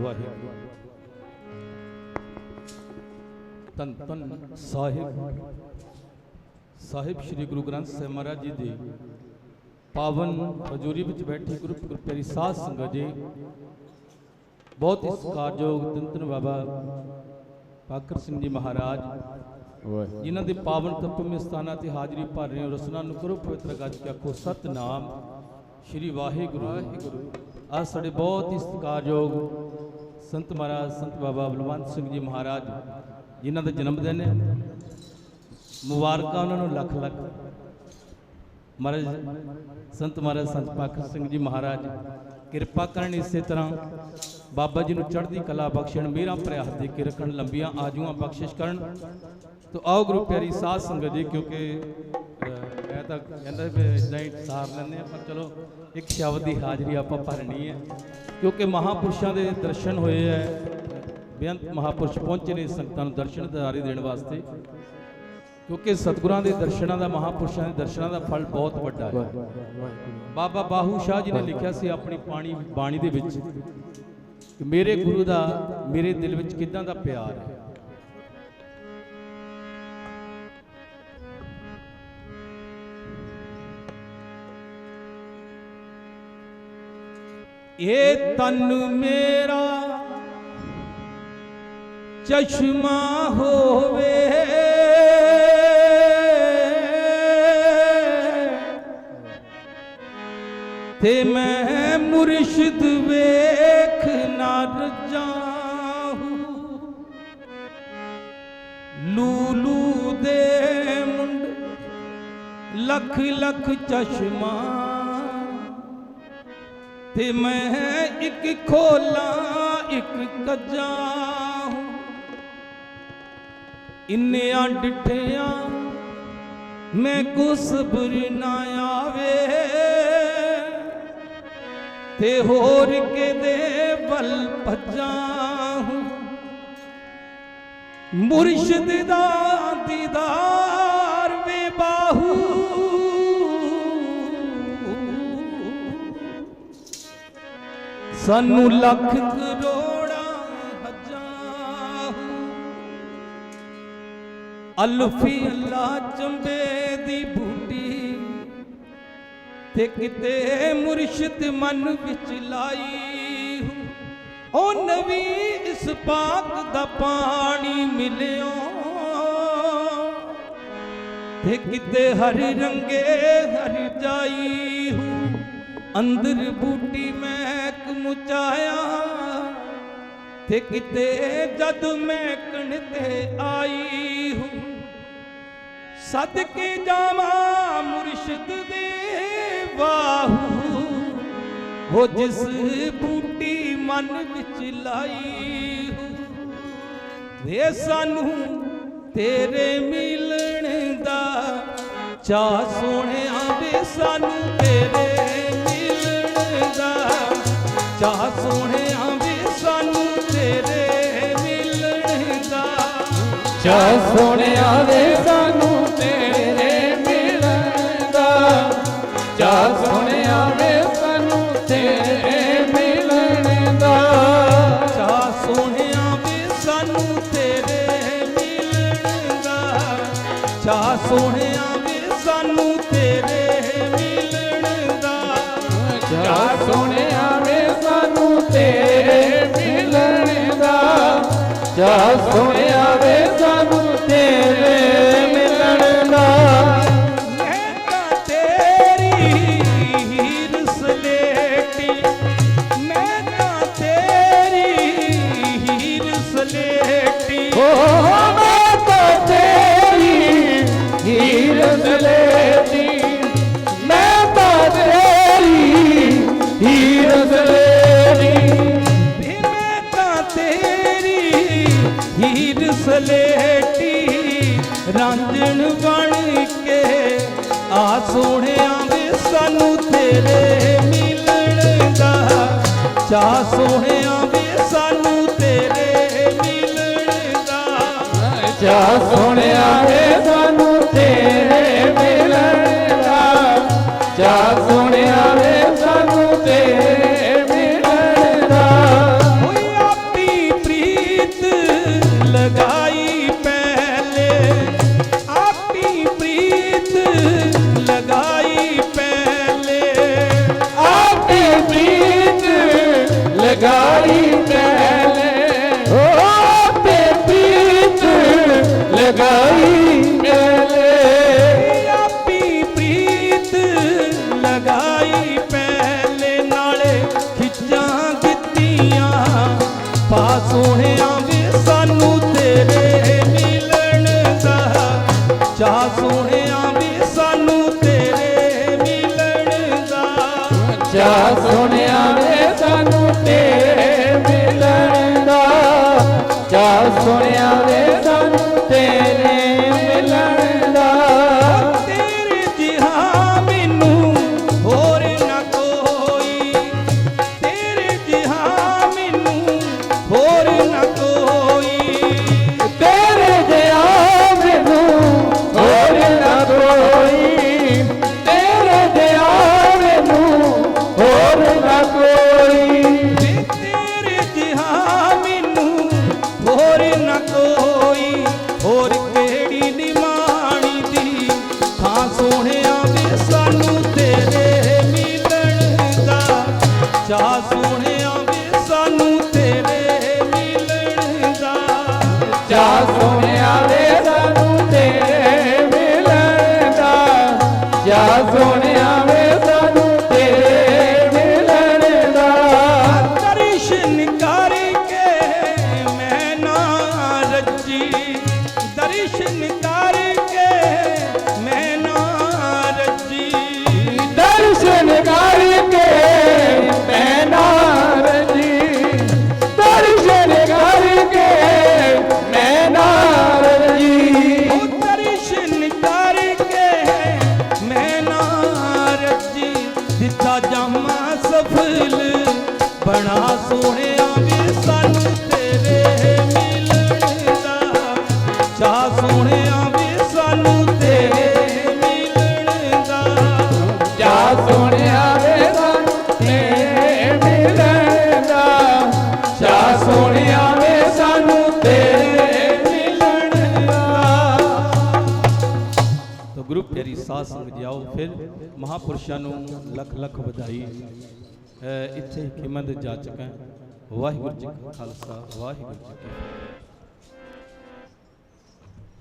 ਵਾਹਿਗੁਰੂ। ਤਨ ਤਨ ਸਾਹਿਬ। ਸਾਹਿਬ ਸ੍ਰੀ ਗੁਰੂ ਗ੍ਰੰਥ ਸਾਹਿਬ ਮਹਾਰਾਜ ਜੀ ਦੀ ਪਾਵਨ ਹਜ਼ੂਰੀ ਵਿੱਚ ਬੈਠੀ ਗੁਰੂ ਪਿਆਰੀ ਸਾਧ ਸੰਗਤ ਜੀ ਬਹੁਤ ਹੀ ਸਤਿਕਾਰਯੋਗ ਤੰਤਨ ਬਾਬਾ ਪਾਕਰ ਸਿੰਘ ਜੀ ਮਹਾਰਾਜ ਜਿਨ੍ਹਾਂ ਦੇ ਪਾਵਨ ਤਪਮੇ ਸਥਾਨਾਂ ਤੇ ਹਾਜ਼ਰੀ ਭਰ ਰਹੇ ਹੋ ਰਸਨਾ ਨੂੰ ਕਰੋ ਪਵਿੱਤਰ ਗੱਜ ਕੇ ਆਖੋ ਸਤਨਾਮ ਸ੍ਰੀ ਵਾਹਿਗੁਰੂ। ਵਾਹਿਗੁਰੂ। ਆ ਸਾਡੇ ਬਹੁਤ ਹੀ ਸਤਿਕਾਰਯੋਗ ਸੰਤ ਮਹਾਰਾਜ ਸੰਤ ਬਾਬਾ ਬਲਵੰਤ ਸਿੰਘ ਜੀ ਮਹਾਰਾਜ ਜਿਨ੍ਹਾਂ ਦਾ ਜਨਮ ਦਿਨ ਹੈ ਮੁਬਾਰਕਾਂ ਉਹਨਾਂ ਨੂੰ ਲੱਖ ਲੱਖ ਮਹਾਰਾਜ ਸੰਤ ਮਹਾਰਾਜ ਸੰਤ ਪਾਖਰ ਸਿੰਘ ਜੀ ਮਹਾਰਾਜ ਕਿਰਪਾ ਕਰਨ ਇਸੇ ਤਰ੍ਹਾਂ ਬਾਬਾ ਜੀ ਨੂੰ ਚੜ੍ਹਦੀ ਕਲਾ ਬਖਸ਼ਣ ਮੇਰਾ ਭਰਿਆ ਹੱਥ ਦੇ ਕੇ ਰੱਖਣ ਲੰਬੀਆਂ ਆਜੂਆਂ ਬਖਸ਼ਿਸ਼ ਕਰਨ ਤੋ ਆਓ ਗੁਰੂ ਪਿਆਰੀ ਸਾਧ ਸੰਗਤ ਜੀ ਕਿਉਂਕਿ ਤਾਂ ਕਹਿੰਦਾ ਵੀ ਇਦਾਂ ਹੀ ਸਾਰ ਲੈਂਦੇ ਆ ਪਰ ਚਲੋ ਇੱਕ ਸ਼ਬਦ ਦੀ ਹਾਜ਼ਰੀ ਆਪਾਂ ਭਰਨੀ ਹੈ। ਕਿਉਂਕਿ ਮਹਾਪੁਰਸ਼ਾਂ ਦੇ ਦਰਸ਼ਨ ਹੋਏ ਐ ਬੇਅੰਤ ਮਹਾਪੁਰਸ਼ ਪਹੁੰਚੇ ਨੇ ਸੰਗਤਾਂ ਨੂੰ ਦਰਸ਼ਨ ਦਿਦਾਰੇ ਦੇਣ ਵਾਸਤੇ। ਕਿਉਂਕਿ ਸਤਿਗੁਰਾਂ ਦੇ ਦਰਸ਼ਨਾਂ ਦਾ, ਮਹਾਪੁਰਸ਼ਾਂ ਦੇ ਦਰਸ਼ਨਾਂ ਦਾ ਫਲ ਬਹੁਤ ਵੱਡਾ ਹੈ। ਬਾਬਾ ਬਾਹੂ ਸ਼ਾਹ ਜੀ ਨੇ ਲਿਖਿਆ ਸੀ ਆਪਣੀ ਪਾਣੀ, ਬਾਣੀ ਦੇ ਵਿੱਚ ਕਿ ਮੇਰੇ ਗੁਰੂ ਦਾ, ਮੇਰੇ ਦਿਲ ਵਿੱਚ ਕਿਦਾਂ ਦਾ ਪਿਆਰ ਹੈ? ਇਹ ਤਨ ਮੇਰਾ ਚਸ਼ਮਾ ਹੋਵੇ। ਤੇ ਮੈਂ ਮੁਰਸ਼ਿਦ ਵੇਖ ਨਾ ਰਜਾਹੂ ਲੂਲੂ ਦੇ ਮੁੰਡ ਲੱਖ ਲੱਖ ਚਸ਼ਮਾ ਤੇ ਮੈਂ ਇੱਕ ਖੋਲਾਂ, ਇੱਕ ਕੱਜਾਂ ਇੰਨਿਆਂ ਡਿਠਿਆਂ ਮੈਂ ਕੋ ਸਬਰ ਨਾ ਆਵੇ। ਤੇ ਹੋਰ ਕਿਦੇ ਵੱਲ ਭੱਜਾਂ ਮੁਰਸ਼ਿਦ ਦਾ ਦੀਦਾਰ ਸਾਨੂੰ ਲੱਖ ਕਰੋੜਾਂ ਹਜ਼ਾਰ ਅਲਫੀ ਅੱਲਾ ਚੰਬੇ ਦੀ ਬੂਟੀ ਤੇ ਕਿਤੇ ਮੁਰਸ਼ਿਦ ਮਨ ਵਿੱਚ ਲਾਈ ਉਹ ਨਵੀ ਇਸ ਪਾਕ ਦਾ ਪਾਣੀ ਮਿਲਿਓ। ਤੇ ਕਿਤੇ ਹਰ ਰੰਗੇ ਹਰ ਜਾਈ ਹੂੰ। ਅੰਦਰ ਬੂਟੀ ਮੈਂ ਮਹਿਕ ਮੁਚਾਇਆ। ਤੇ ਕਿਤੇ ਜਦ ਮਹਿਕਣ ਤੇ ਆਈ ਹੂੰ, ਸਦਕੇ ਜਾਵਾਂ ਮੁਰਸ਼ਿਦ ਦੇ ਵਾਹੂ। ਹੋ ਜਿਸ ਬੂਟੀ ਮਨ ਵਿੱਚ ਲਾਈ ਹੂੰ, ਵੇ ਸਾਨੂੰ ਤੇਰੇ ਮਿਲਣ ਦਾ ਚਾ ਸੋਹਣਿਆ ਵੇ ਸਾਨੂੰ ਤੇਰੇ ਚਾ ਸੋਹਣਿਆ ਵੀ ਸਾਨੂੰ ਤੇਰੇ ਮਿਲਣ ਦਾ ਚਾ ਸੋਹਣਿਆ ਵੇ ਸਾਨੂੰ ਤੇਰੇ ਮਿਲਣ ਦਾ ਚਾ ਸੋਹਣਿਆ ਵੇ ਸਾਨੂੰ ਤੇਰੇ ਮਿਲਣ ਦਾ ਚਾ ਸੋਹਣਿਆ ਵੇ ਸਾਨੂੰ ਤੇਰੇ ਮਿਲਣ ਦਾ ਚਾ ਸੋਹਣਿਆ ਵੇ ਸਾਨੂੰ ਤੇਰੇ ਮਿਲਣ ਦਾ ਚਾ ਸੋਹਣਿਆ ਤੇਰੇ ਮਿਲਣ ਦਾ ਚਾ ਸੋਹਣਿਆ ਵੇ ਸਾਨੂੰ ਸਲੇਟੀ ਰਾਂਝਣ ਬਣ ਕੇ। ਆ ਸੋਹਣਿਆ ਵੇ ਸਾਨੂੰ ਤੇਰੇ ਮਿਲਣ ਦਾ। ਚਾ ਸੋਹਣਿਆ ਵੇ ਸਾਨੂੰ ਤੇਰੇ ਮਿਲਣ ਦਾ। ਚਾ ਸੋਹਣਿਆ ਵੇ ਸਾਨੂੰ ਤੇਰੇ ਮਿਲਣ ਦਾ। ਚਾ ਜਾ ਸੁਣਿਆ ਵੇ ਸਾਨੂੰ ਤੇ ਮਿਲਣ ਦਾ। ਜਾ ਸੁਣਿਆ ਜਾ ਸੁਣਿਆ ਵੇ ਸਾਨੂੰ ਤੇਰੇ ਮਿਲਣ ਦਾ। ਦਰਸ਼ਨ ਕਰਕੇ ਮੈਂ ਨਾ ਰੱਜੀ। ਦਰਸ਼ਨ ਕਰਕੇ ਮੈਂ ਨਾ ਰੱਜੀ। ਦਰਸ਼ਨ ਕਰਕੇ ਮੈਂ ਨਾਰਜੀ ਦਰਸ਼ਨ ਕਰਕੇ ਮੈਂ ਨਾਰਜੀ ਉਹ ਦਰਸ਼ਨ ਕਰਕੇ ਗੁਰੂ ਪਿਆਰੀ ਸਾਧ ਸੰਗਤ ਜੀ ਫਿਰ ਮਹਾਪੁਰਸ਼ਾਂ ਨੂੰ ਲੱਖ ਲੱਖ ਵਧਾਈ। ਅ, ਇੱਥੇ ਹਿਮੰਦ ਜਾ ਚੁੱਕਾ ਵਾਹਿਗੁਰੂ ਜੀ ਕਾ ਖਾਲਸਾ ਵਾਹਿਗੁਰੂ ਜੀ ਕੀ ਫਤਿਹ।